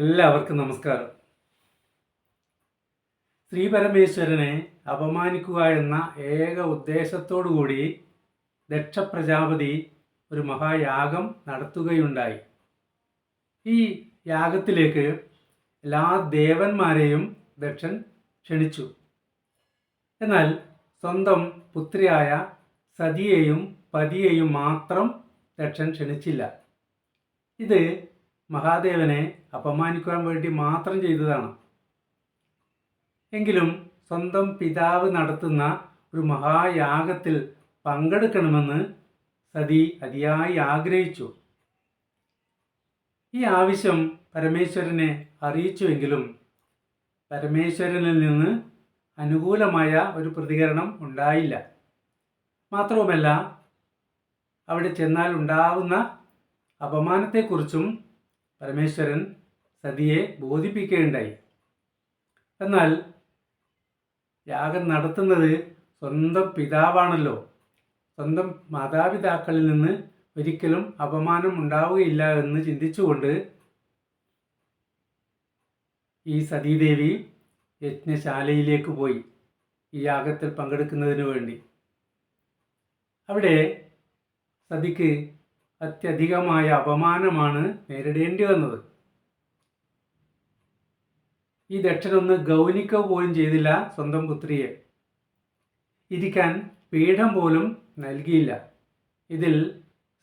എല്ലാവർക്കും നമസ്കാരം. ശ്രീ പരമേശ്വരനെ അപമാനിക്കുക എന്ന ഏക ഉദ്ദേശത്തോടുകൂടി ദക്ഷ പ്രജാപതി ഒരു മഹായാഗം നടത്തുകയുണ്ടായി. ഈ യാഗത്തിലേക്ക് എല്ലാ ദേവന്മാരെയും ദക്ഷൻ ക്ഷണിച്ചു. എന്നാൽ സ്വന്തം പുത്രിയായ സതിയെയും പതിയെയും മാത്രം ദക്ഷൻ ക്ഷണിച്ചില്ല. ഇത് മഹാദേവനെ അപമാനിക്കുവാൻ വേണ്ടി മാത്രം ചെയ്തതാണ്. എങ്കിലും സ്വന്തം പിതാവ് നടത്തുന്ന ഒരു മഹായാഗത്തിൽ പങ്കെടുക്കണമെന്ന് സതി അതിയായി ആഗ്രഹിച്ചു. ഈ ആവശ്യം പരമേശ്വരനെ അറിയിച്ചുവെങ്കിലും പരമേശ്വരനിൽ നിന്ന് അനുകൂലമായ ഒരു പ്രതികരണം ഉണ്ടായില്ല. മാത്രവുമല്ല അവിടെ ചെന്നാൽ ഉണ്ടാവുന്ന അപമാനത്തെക്കുറിച്ചും പരമേശ്വരൻ സതിയെ ബോധിപ്പിക്കുകയുണ്ടായി. എന്നാൽ യാഗം നടത്തുന്നത് സ്വന്തം പിതാവാണല്ലോ. സ്വന്തം മാതാപിതാക്കളിൽ നിന്ന് ഒരിക്കലും അപമാനം ഉണ്ടാവുകയില്ല എന്ന് ചിന്തിച്ചുകൊണ്ട് ഈ സതീദേവി യജ്ഞശാലയിലേക്ക് പോയി ഈ യാഗത്തിൽ പങ്കെടുക്കുന്നതിന് വേണ്ടി. അവിടെ സതിക്ക് അത്യധികമായ അപമാനമാണ് നേരിടേണ്ടി വന്നത്. ഈ ദക്ഷനൊന്ന് ഗൗനിക്കുക പോലും ചെയ്തില്ല സ്വന്തം പുത്രിയെ. ഇരിക്കാൻ പീഠം പോലും നൽകിയില്ല. ഇതിൽ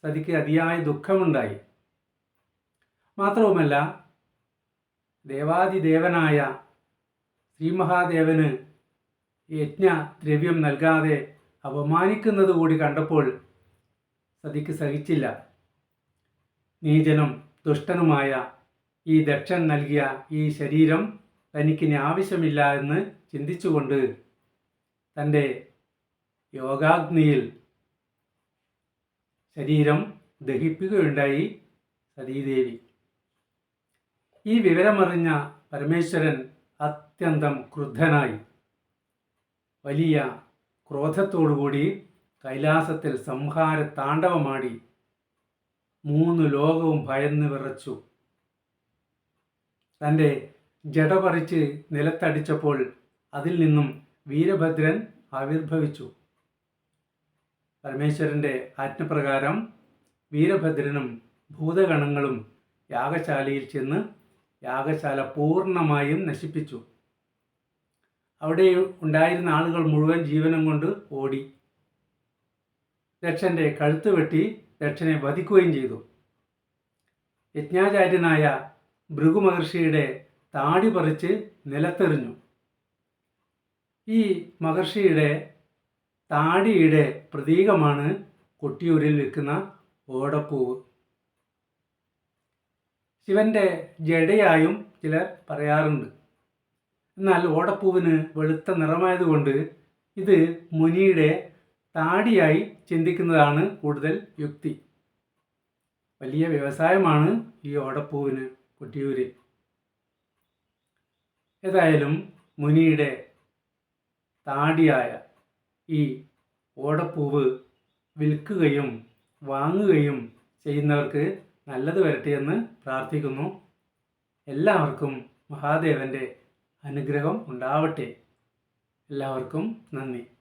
സതിക്ക് അതിയായ ദുഃഖമുണ്ടായി. മാത്രവുമല്ല ദേവാദിദേവനായ ശ്രീമഹാദേവന് യജ്ഞ ദ്രവ്യം നൽകാതെ അപമാനിക്കുന്നത് കൂടി കണ്ടപ്പോൾ സതിക്ക് സഹിച്ചില്ല. നീചനും ദുഷ്ടനുമായ ഈ ദക്ഷൻ നൽകിയ ഈ ശരീരം തനിക്കിനി ആവശ്യമില്ല എന്ന് ചിന്തിച്ചുകൊണ്ട് തന്റെ യോഗാഗ്നിയിൽ ശരീരം ദഹിപ്പിക്കുകയുണ്ടായി സതീദേവി. ഈ വിവരമറിഞ്ഞ പരമേശ്വരൻ അത്യന്തം ക്രുദ്ധനായി. വലിയ ക്രോധത്തോടുകൂടി കൈലാസത്തിൽ സംഹാര താണ്ഡവമാടി. മൂന്ന് ലോകവും ഭയന്ന് വിറച്ചു. തന്റെ ജട പറിച്ച് നിലത്തടിച്ചപ്പോൾ അതിൽ നിന്നും വീരഭദ്രൻ ആവിർഭവിച്ചു. പരമേശ്വരന്റെ ആജ്ഞപ്രകാരം വീരഭദ്രനും ഭൂതഗണങ്ങളും യാഗശാലയിൽ ചെന്ന് യാഗശാല പൂർണമായും നശിപ്പിച്ചു. അവിടെ ഉണ്ടായിരുന്ന ആളുകൾ മുഴുവൻ ജീവനം കൊണ്ട് ഓടി. ദക്ഷന്റെ കഴുത്ത് വെട്ടി ദക്ഷനെ വധിക്കുകയും ചെയ്തു. യജ്ഞാചാര്യനായ ഭൃഗുമഹർഷിയുടെ താടി പറിച്ച് നിലത്തെറിഞ്ഞു. ഈ മഹർഷിയുടെ താടിയുടെ പ്രതീകമാണ് കൊട്ടിയൂരിൽ വിൽക്കുന്ന ഓടപ്പൂവ്. ശിവന്റെ ജഡയായും ചിലർ പറയാറുണ്ട്. എന്നാൽ ഓടപ്പൂവിന് വെളുത്ത നിറമായതുകൊണ്ട് ഇത് മുനിയുടെ താടിയായി ചിന്തിക്കുന്നതാണ് കൂടുതൽ യുക്തി. വലിയ വ്യവസായമാണ് ഈ ഓടപ്പൂവിന് കൊട്ടിയൂരിൽ ഏതായാലും മുനിയുടെ താടിയായ ഈ ഓടപ്പൂവ് വിൽക്കുകയും വാങ്ങുകയും ചെയ്യുന്നവർക്ക് നല്ലത് വരട്ടെയെന്ന് പ്രാർത്ഥിക്കുന്നു. എല്ലാവർക്കും മഹാദേവന്റെ അനുഗ്രഹം ഉണ്ടാവട്ടെ. എല്ലാവർക്കും നന്ദി.